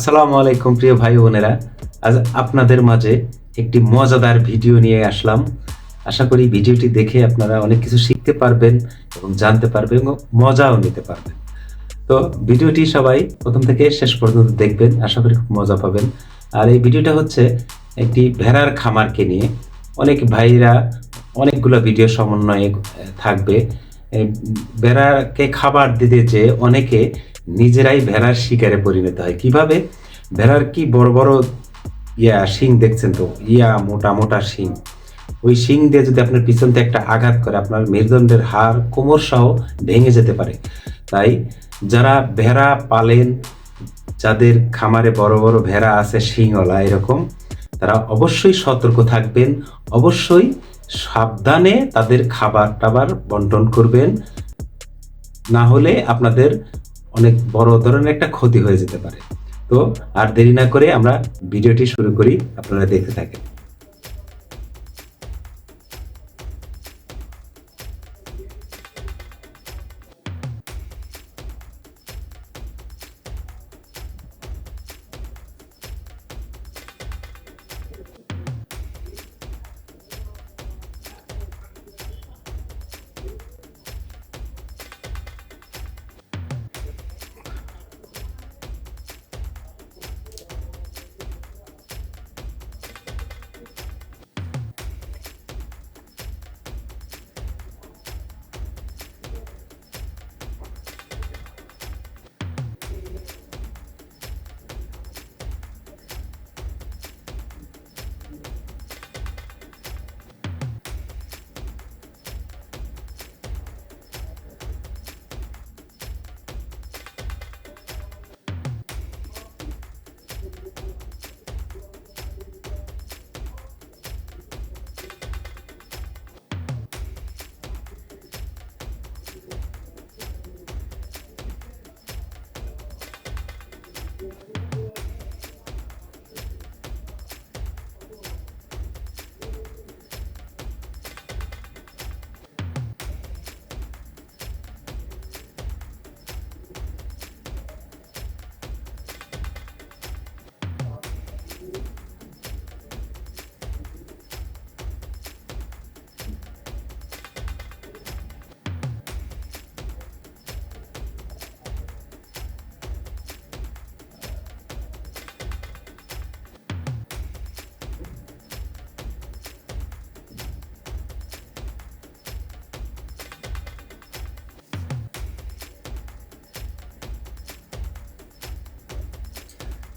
আসসালামু আলাইকুম প্রিয় ভাই বোনেরা। আজ আপনাদের মাঝে একটি মজাদার ভিডিও নিয়ে আসলাম। আশা করি ভিডিওটি দেখে আপনারা অনেক কিছু শিখতে পারবেন এবং জানতে পারবেন এবং মজাও নিতে পারবেন। তো ভিডিওটি সবাই প্রথম থেকে শেষ পর্যন্ত দেখবেন, আশা করি খুব মজা পাবেন। আর এই ভিডিওটা হচ্ছে একটি ভেড়ার খামারকে নিয়ে। অনেক ভাইরা অনেকগুলো ভিডিও সমন্বয়ে থাকবে। ভেড়াকে খাবার দিতে যে অনেকে নিজেরাই ভেড়ার শিকারে পরিণত হয়। কীভাবে? ভেড়ার কি বড় বড় ইয়া শিং দেখছেন তো? ইয়া মোটা মোটা শিং। ওই শিং দিয়ে যদি আপনার পিছন থেকে একটা আঘাত করে, আপনার মেরুদণ্ডের হাড়, কোমর সহ ভেঙে যেতে পারে। তাই যারা ভেড়া পালেন, যাদের খামারে বড় বড় ভেড়া আছে, শিংওয়ালা এরকম, তারা অবশ্যই সতর্ক থাকবেন। অবশ্যই সাবধানে তাদের খাবার টাবার বন্টন করবেন। না হলে আপনাদের অনেক বড় ধরনের একটা ক্ষতি হয়ে যেতে পারে। তো আর দেরি না করে আমরা ভিডিওটি শুরু করি, আপনারা দেখতে থাকেন।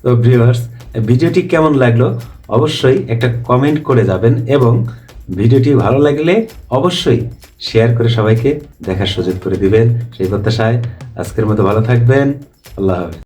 তো ভিউয়ার্স ভিডিওটি কেমন লাগল? অবশ্যই একটা কমেন্ট করে যাবেন এবং ভিডিওটি ভালো লাগলে অবশ্যই শেয়ার করে সবাইকে দেখার সুযোগ করে দিবেন। সেই প্রত্যাশায় আজকের মতো ভালো থাকবেন। আল্লাহ হাফেজ।